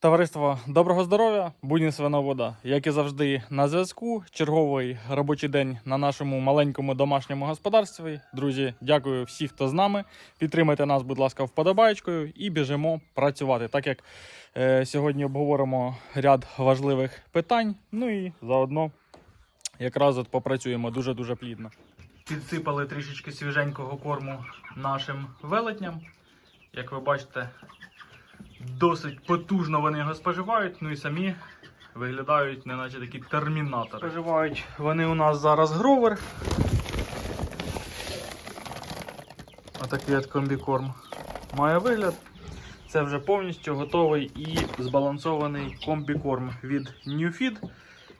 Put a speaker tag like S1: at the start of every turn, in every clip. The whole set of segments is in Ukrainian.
S1: Товариство, доброго здоров'я, будні свиновода. Як і завжди, на зв'язку. Черговий робочий день на нашому маленькому домашньому господарстві. Друзі, дякую всім, хто з нами. Підтримайте нас, будь ласка, вподобайкою і біжимо працювати. Так як е, сьогодні обговоримо ряд важливих питань. Ну і заодно якраз от попрацюємо дуже дуже плідно. Підсипали трішечки свіженького корму нашим велетням. Як ви бачите, досить потужно вони його споживають, ну і самі виглядають, неначе такі термінатори. Споживають вони у нас зараз гровер. Отакий от комбікорм має вигляд. Це вже повністю готовий і збалансований комбікорм від Newfeed.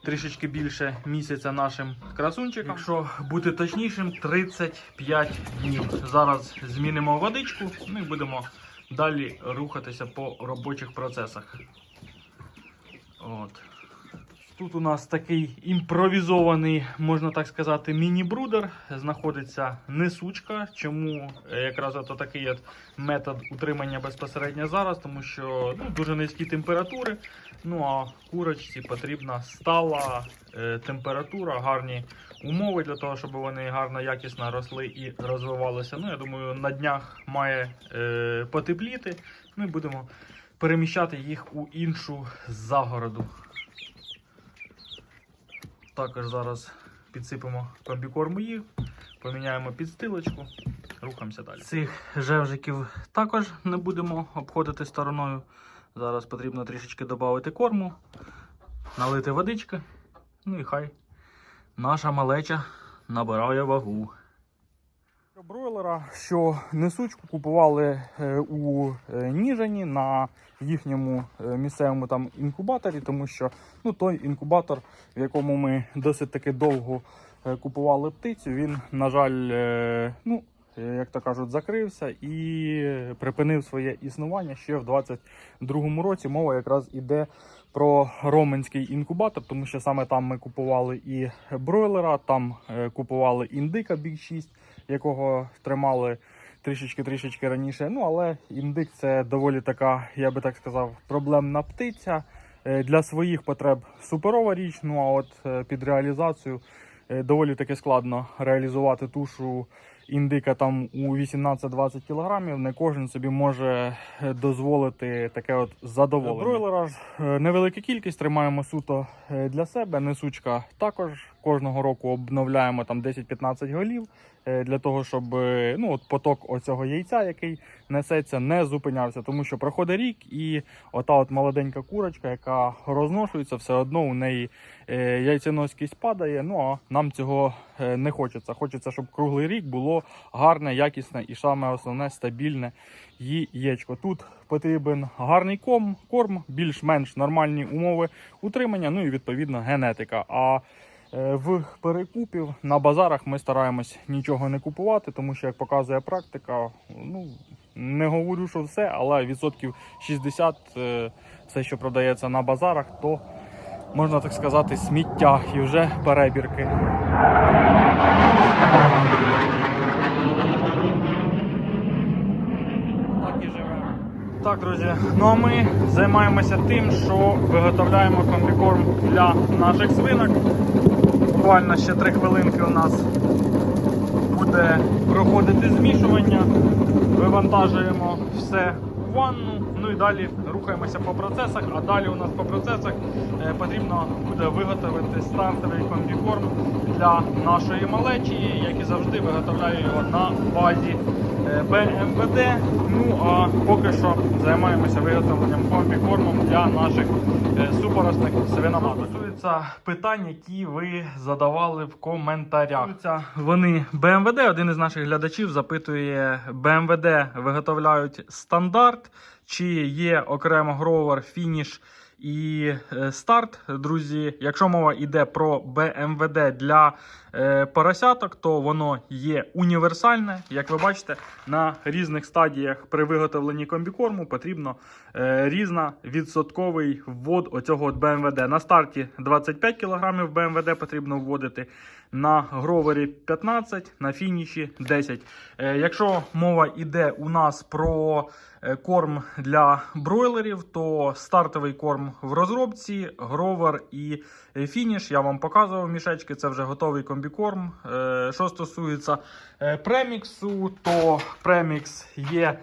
S1: Трішечки більше місяця нашим красунчикам. Якщо бути точнішим, 35 днів. Зараз змінимо водичку, ну і будемо далі рухатися по робочих процесах. От. Тут у нас такий імпровізований, можна так сказати, міні-брудер. Знаходиться несучка. Чому е, якраз от такий от метод утримання безпосередньо зараз, тому що ну, дуже низькі температури. Ну а курочці потрібна стала е, температура, гарні умови для того, щоб вони гарно, якісно росли і розвивалися. Ну, я думаю, на днях має е, потепліти. Ми будемо переміщати їх у іншу загороду. Також зараз підсипемо комбікорму їх, поміняємо підстилочку, рухаємося далі. Цих жевжиків також не будемо обходити стороною. Зараз потрібно трішечки додати корму, налити водички, ну і хай наша малеча набирає вагу. Бройлера, що несучку купували е, у е, Ніжині на їхньому е, місцевому там інкубаторі, тому що ну, той інкубатор, в якому ми досить таки довго купували птицю, він, на жаль, ну, як то кажуть, закрився і припинив своє існування ще в 22-му році. Мова якраз іде про роменський інкубатор, тому що саме там ми купували і бройлера, там купували індика Big 6, якого тримали трішечки-трішечки раніше. Ну, але індик це доволі така, я би так сказав, проблемна птиця. Е, Для своїх потреб суперова річ. Ну а от е, під реалізацію е, доволі таки складно реалізувати тушу індика там у 18-20 кілограмів. Не кожен собі може е, дозволити таке от задоволення. Бройлера е, невелика кількість, тримаємо суто е, для себе. Несучка також кожного року обновляємо там 10-15 голів для того, щоб ну, от поток оцього яйця, який несеться, не зупинявся, тому що проходить рік, і ота от молоденька курочка, яка розношується, все одно у неї яйценоскість падає. Ну а нам цього не хочеться. Хочеться, щоб круглий рік було гарне, якісне і саме основне стабільне яєчко. Тут потрібен гарний ком, корм, більш-менш нормальні умови утримання, ну і відповідно генетика. А Е, В перекупів на базарах ми стараємось нічого не купувати, тому що, як показує практика, ну не говорю, що все, але відсотків 60 е, все, що продається на базарах, то можна так сказати, сміття і вже перебірки. Так друзі, ну а ми займаємося тим, що виготовляємо комбікорм для наших свинок. Буквально ще 3 хвилинки у нас буде проходити змішування. Вивантажуємо все в ванну. Ну і далі рухаємося по процесах. А далі у нас по процесах е, потрібно буде виготовити стартовий комбікорм для нашої малечі, як і завжди виготовляю його на базі е, БМВД. Ну а поки що займаємося виготовленням комбікорму для наших е, супоросних свиноматок. Стосується питань, які ви задавали в коментарях. Вони БМВД. Один із наших глядачів запитує: БМВД виготовляють стандарт, чи є окремо гровер, фініш і е, старт. Друзі, якщо мова йде про БМВД для е, поросяток, то воно є універсальне. Як ви бачите, на різних стадіях при виготовленні комбікорму потрібно е, різна відсотковий ввод оцього от БМВД. На старті 25 кг БМВД потрібно вводити. На гровері 15, на фініші 10. Е, якщо мова йде у нас про е, корм для бройлерів, то стартовий корм в розробці, гровер і е, фініш. Я вам показував мішечки, це вже готовий комбікорм. Що стосується преміксу, то премікс є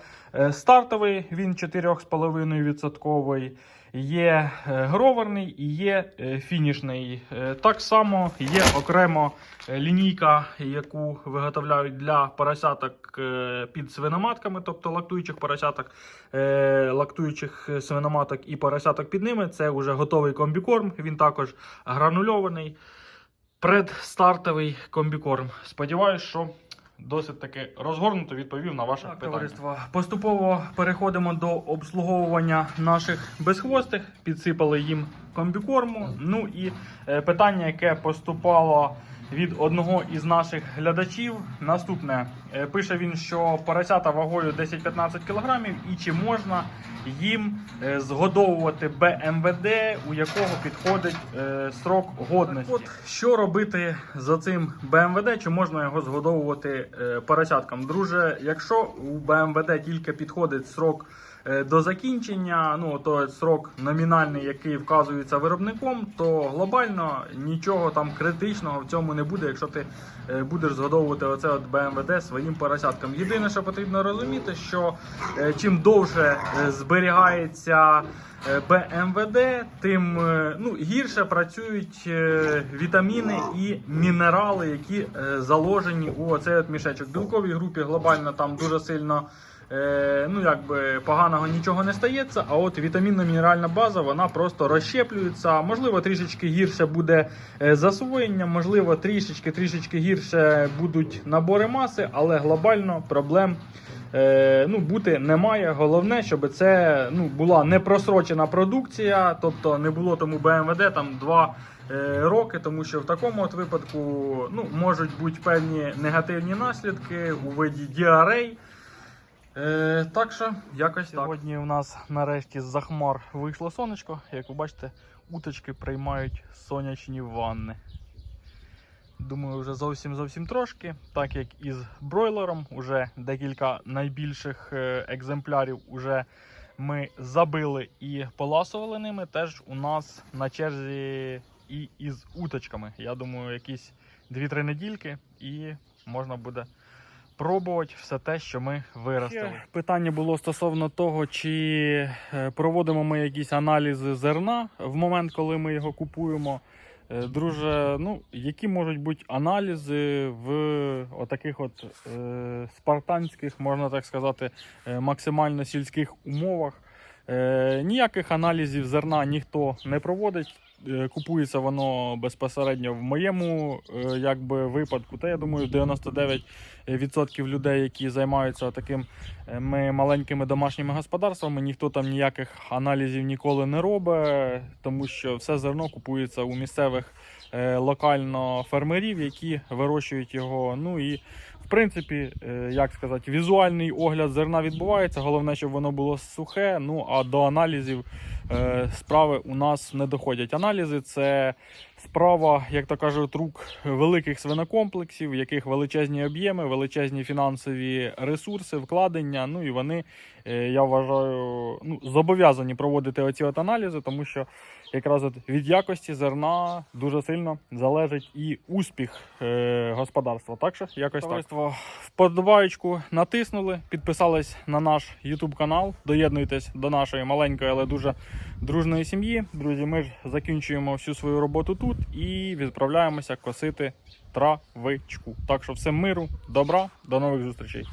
S1: стартовий, він 4,5%. Є е, гроверний і є е, фінішний. Е, Так само є окремо лінійка, яку виготовляють для поросяток під свиноматками, тобто лактуючих поросяток, лактуючих свиноматок і поросяток під ними. Це вже готовий комбікорм. Він також гранульований. Предстартовий комбікорм. Сподіваюсь, що досить таки розгорнуто відповів на ваше питання. Товариство. Поступово переходимо до обслуговування наших безхвостих. Підсипали їм комбікорму. Ну і е, питання, яке поступало від одного із наших глядачів. Наступне Е, пише він, що поросята вагою 10-15 кг і чи можна їм е, згодовувати БМВД, у якого підходить срок годності. От що робити за цим БМВД? Чи можна його згодовувати поросяткам? Друже, якщо у БМВД тільки підходить срок до закінчення, ну то срок номінальний, який вказується виробником, то глобально нічого там критичного в цьому не буде, якщо ти е, будеш згодовувати оце от БМВД своїм поросяткам. Єдине, що потрібно розуміти, що е, чим довше е, зберігається е, БМВД, тим е, ну, гірше працюють е, вітаміни і мінерали, які е, заложені у оцей от мішечок. В білковій групі глобально там дуже сильно. Е, ну, якби поганого нічого не стається, а от вітамінно-мінеральна база вона просто розщеплюється. Можливо, трішечки гірше буде е, засвоєння, можливо, трішечки трішечки гірше будуть набори маси, але глобально проблем е, ну, бути немає. Головне, щоб це ну, була не просрочена продукція, тобто не було тому БМВД там два. Роки, тому що в такому от випадку ну, можуть бути певні негативні наслідки у виді діарей. Е, так що, якось Сьогодні так. у нас нарешті з-за хмар вийшло сонечко. Як ви бачите, уточки приймають сонячні ванни. Думаю, вже зовсім зовсім трошки. Так як із бройлером, уже декілька найбільших е, екземплярів уже ми забили і поласували ними. Теж у нас на черзі і із уточками. Я думаю, якісь 2-3 недільки і можна буде пробувати все те, що ми виростили. Питання було стосовно того, чи е, проводимо ми якісь аналізи зерна в момент, коли ми його купуємо. Е, Друже, ну які можуть бути аналізи в отаких от е, спартанських, можна так сказати, е, максимально сільських умовах. Е, ніяких аналізів зерна ніхто не проводить. Е, Купується воно безпосередньо в моєму е, якби, випадку. Та я думаю, 99% людей, які займаються такими маленькими домашніми господарствами, ніхто там ніяких аналізів ніколи не робить, тому що все зерно купується у місцевих локально фермерів, які вирощують його. Ну і в принципі, е, як сказати, візуальний огляд зерна відбувається. Головне, щоб воно було сухе. Ну а до аналізів е, справи у нас не доходять. Аналізи це справа, як то кажуть, рук великих свинокомплексів, в яких величезні об'єми, величезні фінансові ресурси, вкладення. Ну і вони, е, я вважаю, ну, зобов'язані проводити оці от аналізи, тому що якраз от від якості зерна дуже сильно залежить і успіх е, господарства. Так що якось Товариство, вподобаєчку натиснули, підписались на наш YouTube канал. Доєднуйтесь до нашої маленької, але дуже дружної сім'ї. Друзі, ми ж закінчуємо всю свою роботу тут і відправляємося косити травичку. Так що всім миру, добра, до нових зустрічей.